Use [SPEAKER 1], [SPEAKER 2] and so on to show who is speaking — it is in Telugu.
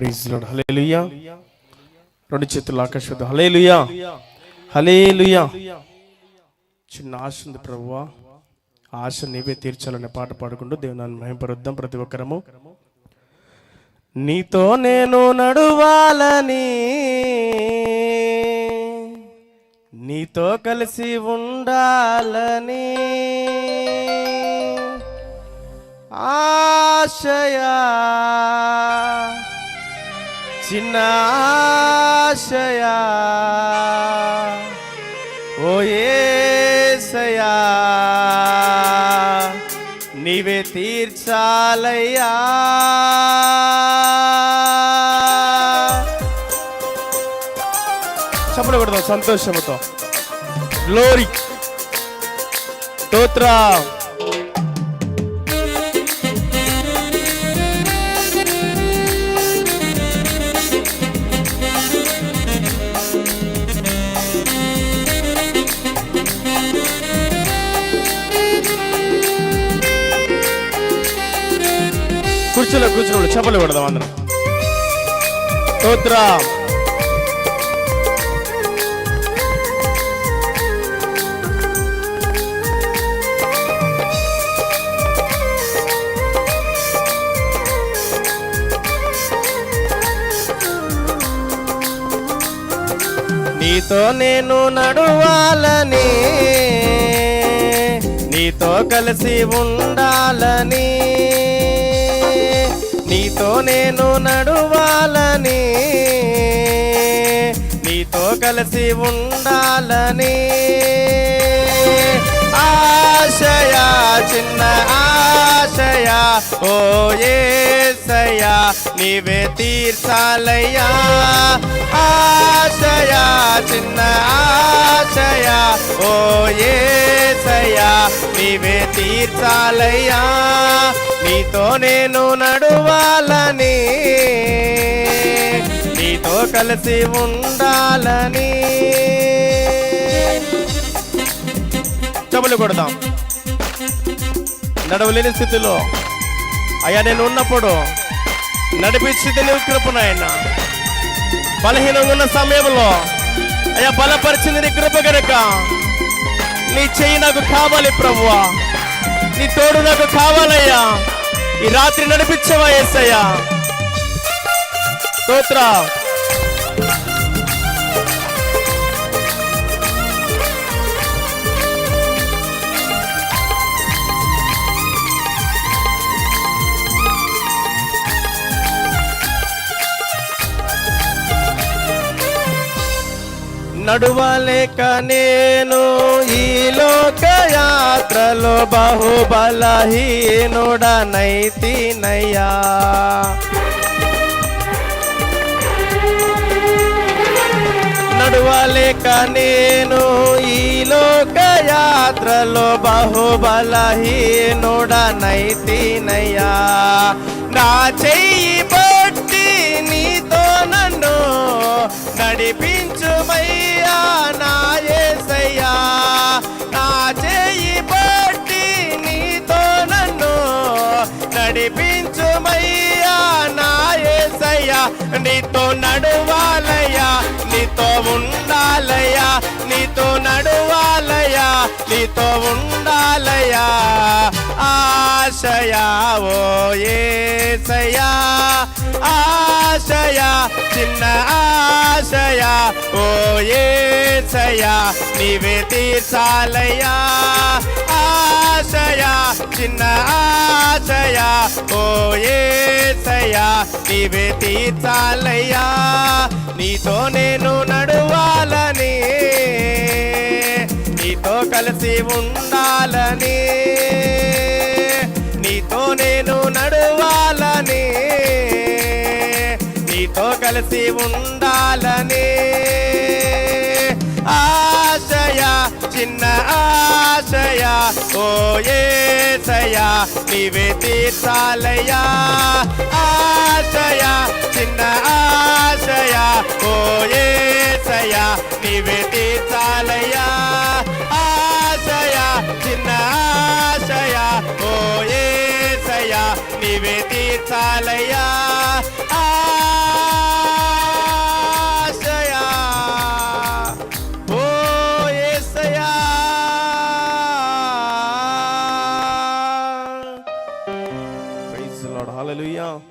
[SPEAKER 1] ప్రైజ్ లాడ్ హలేలుయా రెండు చేతులు ఆకాశం హలేలుయా హలేలుయా చిన్న ఆశ ఉంది ప్రభువా. ఆశ నీవే తీర్చాలనే పాట పాడుకుంటూ దేవుని మహింపరుద్దాం ప్రతి ఒక్కరము. నీతో నేను నడువాలని నీతో కలిసి ఉండాలని ఆశయా చిన్నాశయా. ఓ ఏసయా నీవే తీర్చాలయ్యా. చెప్పలు కొడదాం సంతోషముతో. గ్లోరీ స్తోత్రం. కుర్చీలో కూర్చోడు చెప్పలు పెడదాం అందరం. స్తోత్ర. నీతో నేను నడువాలని నీతో కలిసి ఉండాలని నీతో నేను నడువాలని నీతో కలిసి ఉండాలని. ఆశయా చిన్న ఆశయా ఓ ఏసయా నీవే తీర్చాలయ్యా. ఆశయా చిన్న ఆశయా ఓ ఏ తీర్చాలయ్యా నీతో నేను నడువాలని నీతో కలిసి ఉండాలని. చెబులు కొడదాం. నడవలేని స్థితిలో. అయ్యా నేను ఉన్నప్పుడు నడిపించింది నీవు కృపనాయన బలహీనంగా ఉన్న సమయంలో అయ్యా బలపరిచింది నీ కృప కనుక నీ చెయ్యి నాకు కావాలి ప్రభువా. నీ తోడు నాకు కావాలయ్యా. ఈ రాత్రి నడిపించవా ఏసయ్యా? స్తోత్ర. నడువలేక నేను ఈ లోక యాత్రలో బహుబలహీనుడనైతినయ్యా. నడువలేక నేను ఈ లోక యాత్రలో బహుబలహీనుడనైతినయ్యా. నా చెయ్యి బట్టి నీతో నన్ను నడిపి నీతో నడువాలయ్యా నీతో ఉండాలయ్యా నీతో నడువాలయ్యా నీతో ఉండాలయ్యా. ఆశయా ఓ ఏసయా ఆశయా చిన్న ఆశయా ఓ ఏసయా నీవే తీర్చాలయ్యా. ఆశయా చిన్న ఆశయా ఓ ఏసయా నీవే తీర్చాలయ్యా. నీతో నేను నడువాలని నీతో కలిసి ఉండాలని. కలిసి ఉండాలని ఆశయ చిన్న ఆశయ. ఓ ఏసయ్యా నీవే తీర్చాలయ్యా. ఆశయ చిన్న ఆశయ. ఓ ఏసయ్యా నీవే తీర్చాలయ్యా. ఆశయ చిన్న ఆశయ. ఓ ఏసయ్యా నీవే తీర్చాలయ్యా. ఆ